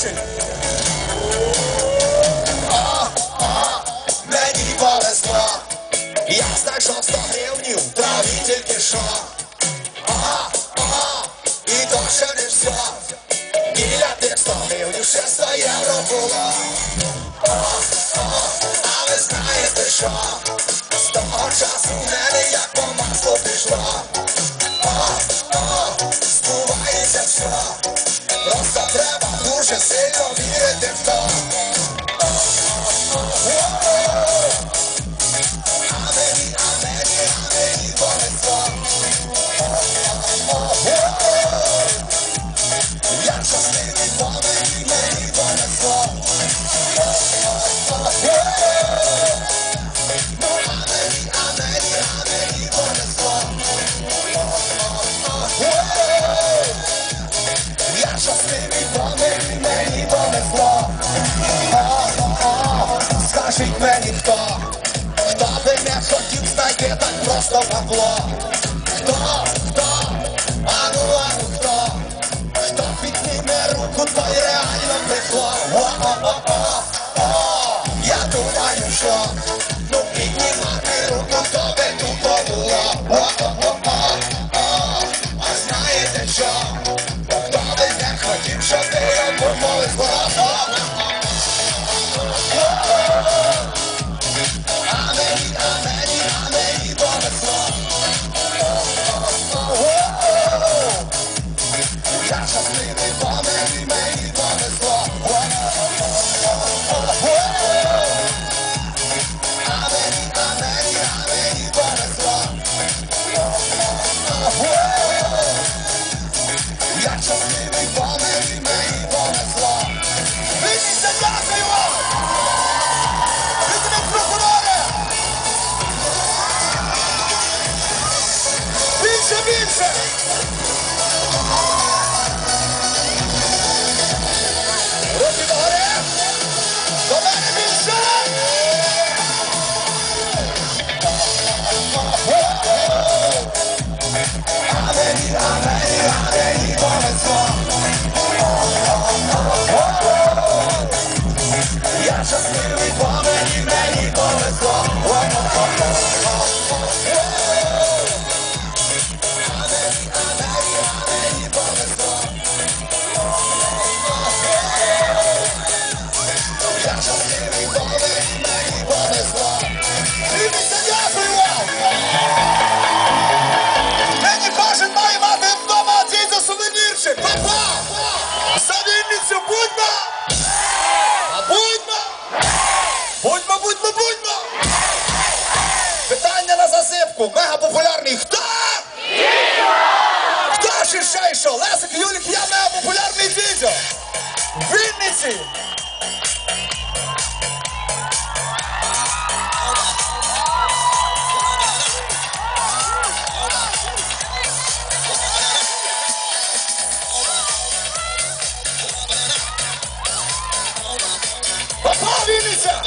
Action! Мені повезло, я знайшов 100 гривнів, в траві тільки шо, Ага, і то ще не все. Біля тих 100 гривнів ще 100 євро було. А, а, а ви знаєте що? З того часу в мене як по маслу пішло. Скажіть не ніхто, хто би не хотів знайти так просто Павло. Set. На засипку. Мега популярний. Хто? Хто ще ще йшов? Лесик, Юлік, я мега популярний дідьо. В Вінниці. Папа, Вінниця!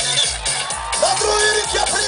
На другий рік я приїжджаю,